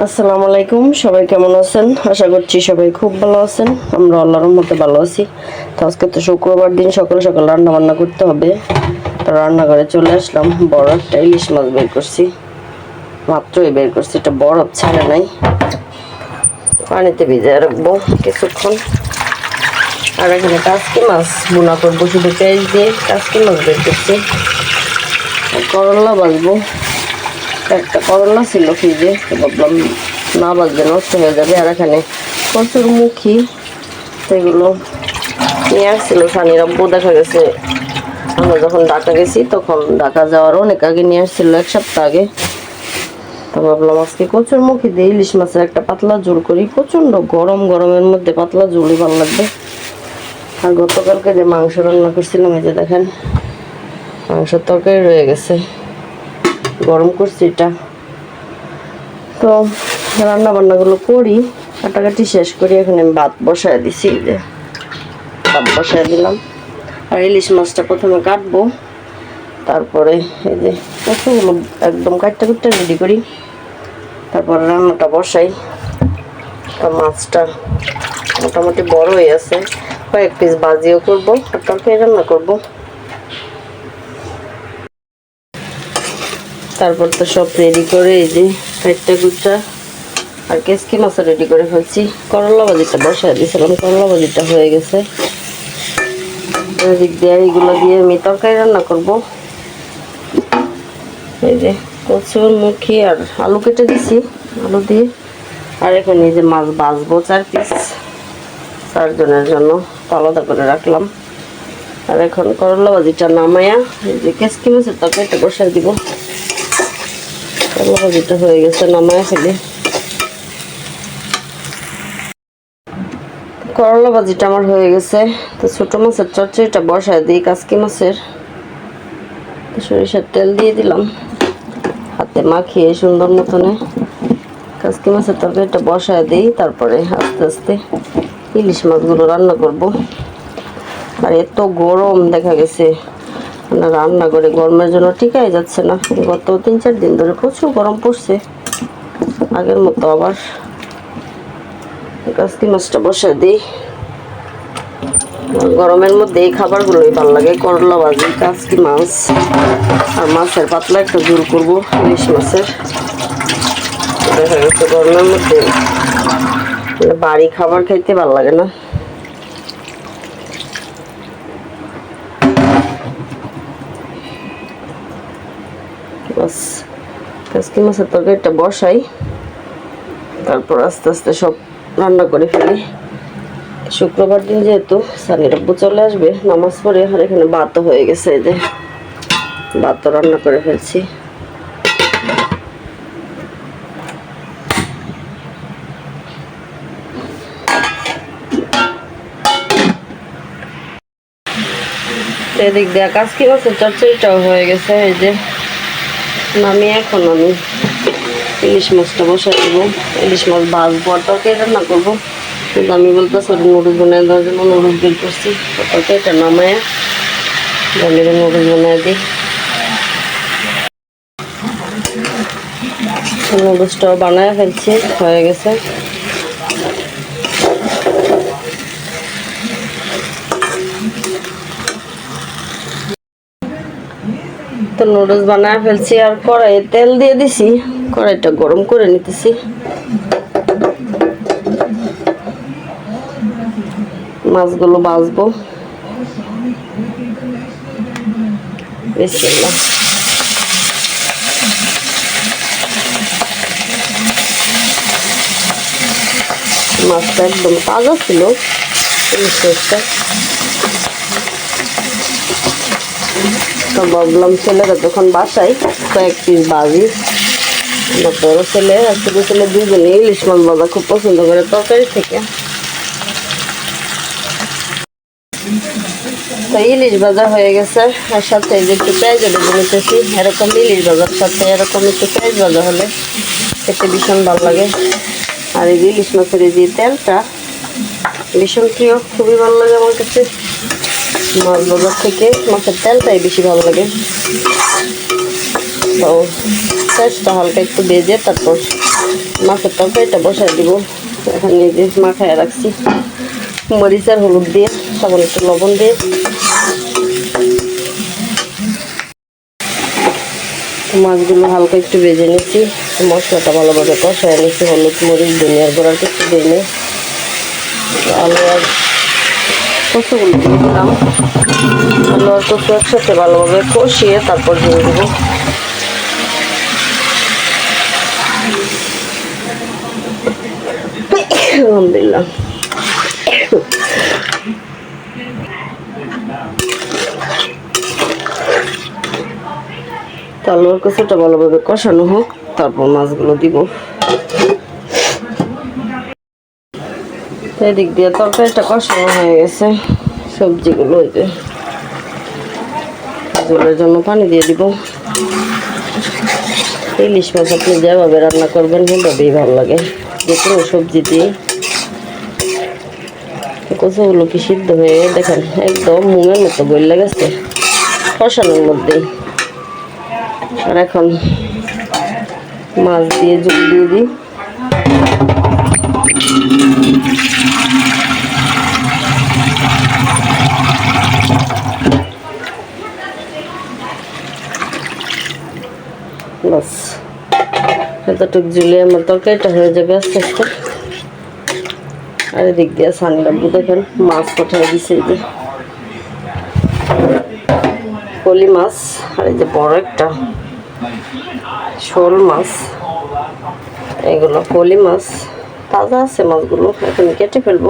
আসসালামু আলাইকুম, সবাই কেমন আছেন? আশা করছি সবাই খুব ভালো আছেন। আমরা আল্লাহর মধ্যে ভালো আছি। তো আজকে তো শুক্রবার দিন, সকাল সকাল রান্না বান্না করতে হবে। তো রান্নাঘরে চলে আসলাম, বড় একটা ইলিশ মাছ বের করছি। মাত্রই বের করছি, এটা বরফ ছাড়ে নাই। পানিতে ভিজে রাখব কিছুক্ষণ। আর এখানে কাসকি মাছ বোনা করব, শুধু পেঁয়াজ দিয়ে কাসকি মাছ বের করছি। করলা বাজবো একটা করলা ছিল ফ্রিজে ভাবলাম না বাজবে নষ্ট হয়ে যাবে আর এখানে প্রচুর মুখী, সেগুলো নিয়ে আসছিল সানির আব্বু। দেখা গেছে আমরা যখন ঢাকা গেছি, তখন ঢাকা যাওয়ার অনেক আগে নিয়ে আসছিল, এক সপ্তাহ আগে। তো ভাবলাম আজকে কচুর মুখি দিয়ে ইলিশ মাছের একটা পাতলা ঝোল করি। প্রচণ্ড গরম, গরমের মধ্যে পাতলা ঝোলই ভালো লাগবে। আর গতকালকে যে মাংস রান্না করছিলাম, এই যে দেখেন, মাংসের তরকারি রয়ে গেছে। গরম করছি এটা। তো রান্না বান্নাগুলো করি, কাটাকাটি শেষ করি, এখন আমি ভাত বসায় দিছি যে। ভাত বসায় দিলাম। আর ইলিশ মাছটা প্রথমে কাটবো। তারপরে এই যে কতগুলো একদম কাটতে কুটতে রেডি করি। তারপরে রান্নাটা বসাই। তো মাছটা মোটামুটি বড় হয়ে আছে। কয়েক পিস বাজিও করব, আর তরকারি রান্না করব। তারপর তো সব রেডি করে এই যে চারটা গুচ্ছা। আর কেসকি মাছ রেডি করে ফেলছি। করলা ভাজিটা বসায় দিয়েছিলাম করলা ভাজিটা হয়ে গেছে। এদিক দিয়ে এইগুলো দিয়ে আমি তরকারি রান্না করব। এই যে কচুর মুখি আর আলু কেটে দিছি, আলু দিয়ে। আর এখন এই যে মাছ বাজবো চার পিস চারজনের জন্য আলাদা করে রাখলাম। আর এখন করলা ভাজিটা নামায়া এই যে কেসকি মাছের তরকারিটা বসায় দিব। হয়ে গেছে, নামায় করলা আমার হয়ে গেছে। তো মাছের বসায় দিই, কাসকি মাছের। সরিষার তেল দিয়ে দিলাম। হাতে মাখিয়ে সুন্দর মতনে কাসকি মাছের তরকারিটা বসায় দিই, তারপরে আস্তে আস্তে ইলিশ মাছগুলো রান্না করব। আর এত গরম দেখা গেছে। না, রান্না করে গরমের জন্য টিকাই যাচ্ছে না। গত তিন, চার দিন ধরে প্রচুর গরম পড়ছে। আগের মতো আবার কাস্তি মাছটা বসে দিই। গরমের মধ্যে এই খাবারগুলোই ভালো লাগে, করলা ভাজি কাস্কি মাছ, আর মাছের পাতলা একটা ঝুল করব, ইলিশ মাছের। দেখা গেছে গরমের মধ্যে বাড়ি খাবার খাইতে ভালো লাগে না। বাস কাসকি মাছের তরকারিটা বসাই, তারপর আস্তে আস্তে সব রান্না করে ফেলি। শুক্রবার দিন যেহেতু সানির আব্বু চলে আসবে, নামাজ পড়ে, আর এখানে ভাতও হয়ে গেছে এই যে, ভাতও রান্না করে ফেলছি। এদিক দিয়ে কাসকি মাছের চচ্চড়িটাও হয়ে গেছে, এই যে। আমি এখন আমি ইলিশ মাছটা বসাই দেবো। ইলিশ মাছ ভাজবো আর তরকারি রান্না করব। কিন্তু আমি বলতেছি, ওটা নুডলস বানিয়ে দেওয়ার জন্য নুডলস বের করছি। তরকারিটা নামায় বলে নুডলস বানিয়ে দিই। নুডলসটাও বানায় ফেলছি, হয়ে গেছে। তো নুডলস বানায় ফেলছি আর কড়াইয়ে তেল দিয়ে দিছি। কড়াইটা গরম করে নিতেছি। মাছগুলো ভাজবো। মাছটা একদম তাজা ছিল। মাছটা তো ভাবলাম ছেলেরা যখন বাসায় কয়েক পিস বাজি আমার বড় ছেলে আর ছোটো ছেলে দুজনে ইলিশ মাছ ভাজা খুব পছন্দ করে তরকারি থেকে। তো ইলিশ ভাজা হয়ে গেছে। আর সাথে যে একটু পেঁয়াজ ভেজে নিতেছি এরকম ইলিশ ভাজার সাথে এরকম একটু পেঁয়াজ ভাজা হলে খেতে ভীষণ ভালো লাগে। আর এই ইলিশ মাছের যে তেলটা ভীষণ প্রিয়, খুবই ভালো লাগে আমার কাছে। মাছ ভাজার থেকে মাছের তেলটাই বেশি ভালো লাগে। তো পেঁয়াজটা হালকা একটু ভেজে তারপর মাছের তরকারিটা বসাই দিব। এখানে যে মাখায় রাখছি। মরিচ আর হলুদ দিয়ে, সামান্য একটু লবণ দিয়ে। মাছগুলো হালকা একটু ভেজে নিচ্ছি। মশলাটা ভালোভাবে কষায় নিচ্ছি, হলুদ, মরিচ, ধনিয়ার গুঁড়ার একটু দিয়ে নিই। আলু আর দিলাম। একসাথে ভালোভাবে কষিয়ে তারপর দিয়ে দেবো। আলহামদুলিল্লাহ। তো আলুর কচুটা ভালোভাবে কষানো হোক, তারপর মাছগুলো দিব। এদিক দিয়ে তরকারিটা কষানো হয়ে গেছে। সবজিগুলো ওই যে ঝোলের জন্য পানি দিয়ে দিব। ইলিশ মাছ আপনি যেভাবে রান্না করবেন সেভাবেই ভালো লাগে। যে কোনো সবজি দিয়ে। কচুগুলো কি সিদ্ধ হয়ে দেখেন, একদম মুঙের মতো বইলে গেছে কষানোর মধ্যেই। আর এখন মাছ দিয়ে জল দিয়ে দিই বাস এতটুক জুলে আমার তরকারিটা হয়ে যাবে আস্তে আস্তে। আর এদিক দিয়ে সানি বাবু দেখেন, মাছ কোথায় দিছে যে। কলি মাছ, আর এই যে বড় একটা শোল মাছ। এগুলো কলি মাছ, তাজা আছে মাছগুলো, এখন কেটে ফেলব।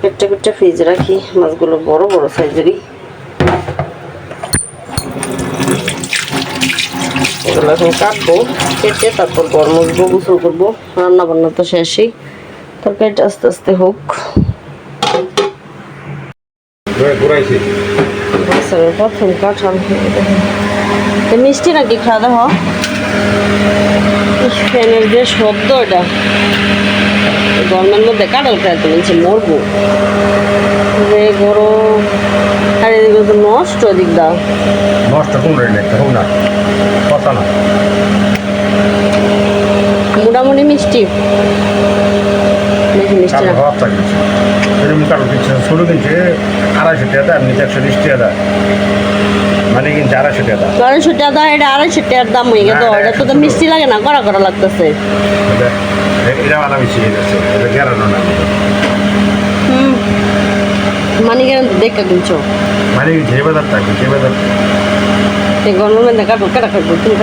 কেটে কেটে ফ্রিজে রাখি, মাছগুলো বড় বড় সাইজেরই এগুলো এখন কাটবো কেটে তারপর গরম মশবো গোসল করব। রান্না বান্না তো শেষই। তরকারিটা আস্তে আস্তে হোক। প্রথম কাঁঠাল। মিষ্টি নাকি খাওয়া দাওয়া? ফ্যানের যে শব্দ এটা। গরমের মধ্যে খাইতে বলছে মরবো। যে গরম। আর এদিকে তো নষ্ট এদিক দা। নষ্ট হোক না। কথা না। মোটামুটি মিষ্টি। বেশি মিষ্টি কালো না। ভাব থাকিস এরকম কালো কিনছে ছোটো কিনছে আড়াইশো টাকা দেয় নিচে একশো বিশ টাকা দেয়। মানে কিনছে আড়াইশো টাকা আড়াইশো টাকা এটা আড়াইশো টাকার দাম হয়ে গেল এটা তো তো মিষ্টি লাগে না করা করা লাগতেছে। এটা হয়ে যাচ্ছে না। হুম। মানে কেন দেখে কিনছো? মানে যে বাজার থাকে যে বাজার? এই গরমের মধ্যে কাটো? তুমি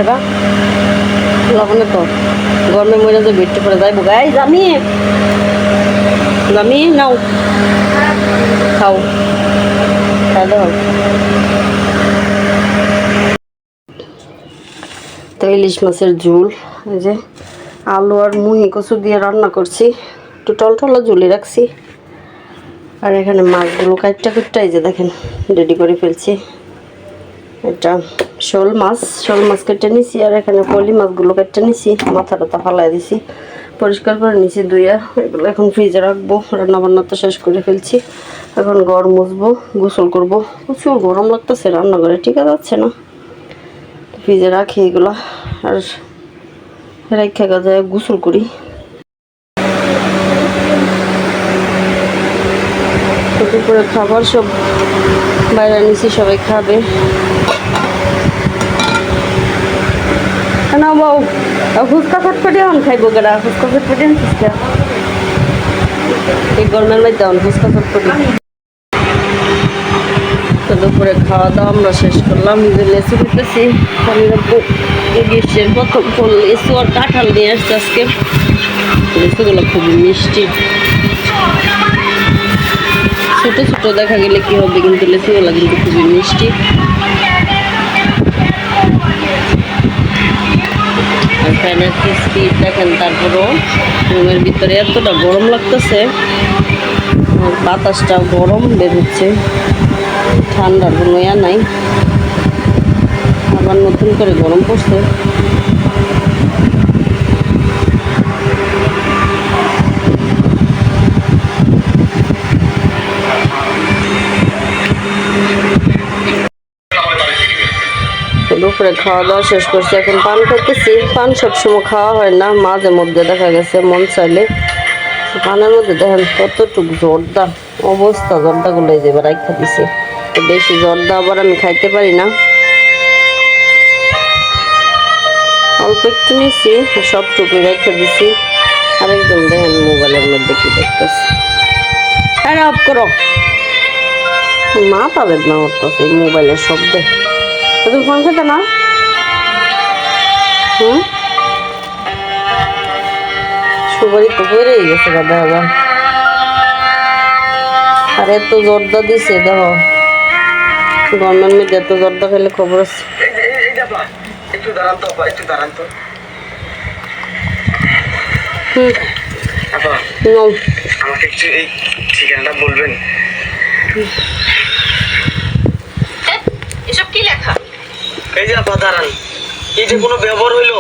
লবণে তো। গরমে মরে যে বিট্টু করে যাইবো। গাই জামি জামি নাও। খাও। খাই দাও তো ইলিশ মাছের ঝোল, এই যে আলু আর মুহি কচু দিয়ে রান্না করছি। একটু টলটলা ঝুলি রাখছি। আর এখানে মাছগুলো কাটটা কুটটা এই যে দেখেন রেডি করে ফেলছি। এটা শোল মাছ শোল মাছ কেটে নিছি, আর এখানে পলি মাছগুলো কেটে নিছি মাথা টাথা ফালাই দিছি। পরিষ্কার করে নিচে দুইয়া এগুলো এখন ফ্রিজে রাখব। রান্না বান্না তো শেষ করে ফেলছি। এখন গড় মুছবো, গোসল করব। প্রচুর গরম লাগতেছে রান্নাঘরে, ঠিক আছে, যাচ্ছে না। ফ্রিজে রাখি এগুলো আর রেখে গাজায় গোসল করি। খাবার সব বাইরে নিছি সবাই খাবে। না বউ। ফুচকা ফটফটে অন খাইবো গেরা ফুচকা ফটফটে ফুচকা এই গরমের মধ্যে অন ফুচকা ফটফটে। তো দুপুরে খাওয়া দাওয়া আমরা শেষ করলাম, যে লেচু খেতেছি। গ্রীষ্মের প্রথম ফুল লেচু আর কাঁঠাল নিয়ে আসছে আজকে। লেচুগুলো খুবই মিষ্টি। ছোট ছোট দেখা গেলে কি হবে, কিন্তু লেচুগুলো কিন্তু খুবই মিষ্টি। ফ্যানের স্পিড দেখেন তারপরও রুমের ভিতরে এতটা গরম লাগতেছে। আর বাতাসটাও গরম, বেরোচ্ছে। ঠান্ডার কোনো ইয়া নাই। আবার নতুন করে গরম পড়ছে। দুপুরে খাওয়া দাওয়া শেষ করছি। এখন পান করতেছি। পান সবসময় খাওয়া হয় না। মাঝে মধ্যে দেখা গেছে মন চাইলে। পানের মধ্যে দেখেন কতটুক জর্দা অবস্থা, জর্দাগুলো যে এবার রাখা দিছে। বেশি জর্দা আবার আমি খাইতে পারি না। অল্প একটু নিছি, সবটুকুই রেখে দিছি। আরেকজন দেখেন মোবাইলের মধ্যে কি দেখতেছি। আরে অফ করো। মা পাবে না সেই মোবাইলের শব্দে। তুমি ফোন খেতে না? হুম? সুপারি তো বেড়েই গেছে দাদা আবার আর এত জর্দা দিছে দেখো। গরমের মধ্যে এত জর্দা খেলে খবর আছে। একটু দাঁড়ান তো একটু দাঁড়ান তো হুম। আমাকে একটু এই ঠিকানাটা বলবেন এসব কি লেখা? এই যে আপা দাঁড়ান। এই যে কোনো ব্যবহার হইল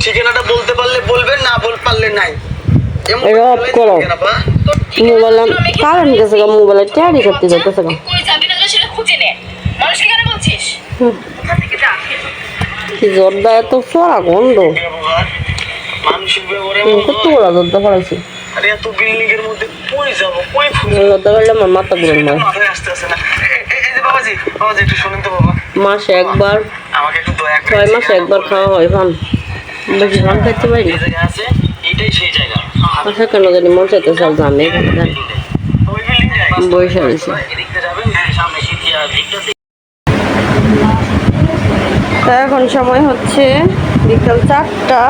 ঠিকানাটা বলতে পারলে বলবেন না বল পারলে নাই। করো। মোবাইল গেছে গা মোবাইলে ট্যারি করতে যেতেছে গা? কি জর্দা এত গন্ধ? কত বড় জর্দা আরে এত বিল্ডিং এর মধ্যে কই যাব কই খুঁজবো জর্দা করলে আমার মাথা ঘুরে না। এই- এই এই যে বাবাজি বাবাজি একটু শুনুন তো বাবা। মাসে একবার ছয় মাসে একবার খাওয়া হয় পান বেশি পান খাইতে পারি জায়গা। আচ্ছা কেন জানি মন চাইতে সব জানে। বসে রয়েছে তা এখন সময় হচ্ছে বিকাল চারটা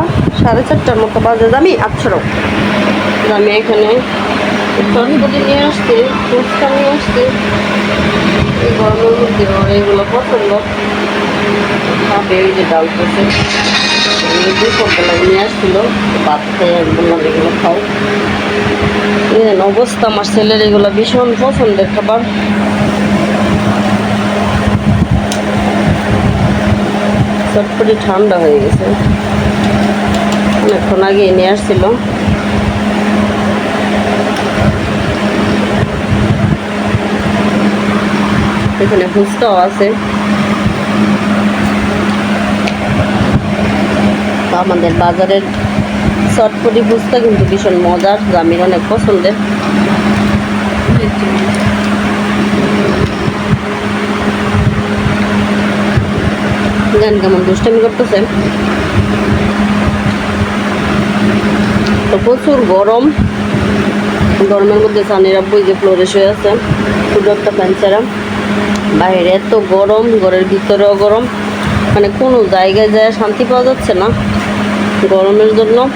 সাড়ে চারটার মতো বাজে। আমি আচ্ছারও আমি এখানে। তরকারি নিয়ে আসতে, ফুচকা নিয়ে আসতে, এই গরমের মধ্যে এগুলো পছন্দ। এই যে ডাল করছে নিয়ে এগুলো অবস্থা আমার ছেলের এগুলো ভীষণ পছন্দের খাবার। চটপটি ঠান্ডা হয়ে গেছে। অনেকক্ষণ আগে নিয়ে আসছিল। এখানে ফুচকাও আছে। আমাদের বাজারের চটপটি ফুচকা কিন্তু ভীষণ মজার জামির অনেক পছন্দের। গান কেমন দুষ্টামি করতেছে। তো প্রচুর গরম। গরমের মধ্যে সানির এই যে ফ্লোরে শুয়ে আছে শুধু একটা ফ্যান ছাড়া। বাইরে এত গরম, ঘরের ভিতরেও গরম। মানে কোনো জায়গায় যায় শান্তি পাওয়া যাচ্ছে না। গরমের জন্য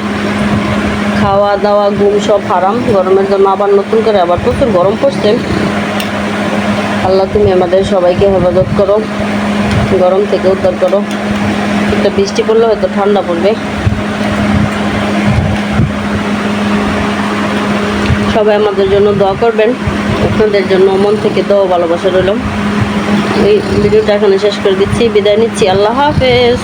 খাওয়া দাওয়া, ঘুম সব হারাম। গরমের জন্য আবার নতুন করে আবার প্রচুর গরম পড়ছে। আল্লাহ তুমি আমাদের সবাইকে হেফাজত করো। গরম থেকে উদ্ধার করো। একটা বৃষ্টি পড়লে হয়তো ঠান্ডা পড়বে। সবাই আমাদের জন্য দোয়া করবেন। আপনাদের জন্য মন থেকে দোয়া ভালোবাসা রইল। এই ভিডিওটা এখানে শেষ করে দিচ্ছি। বিদায় নিচ্ছি। আল্লাহ হাফেজ।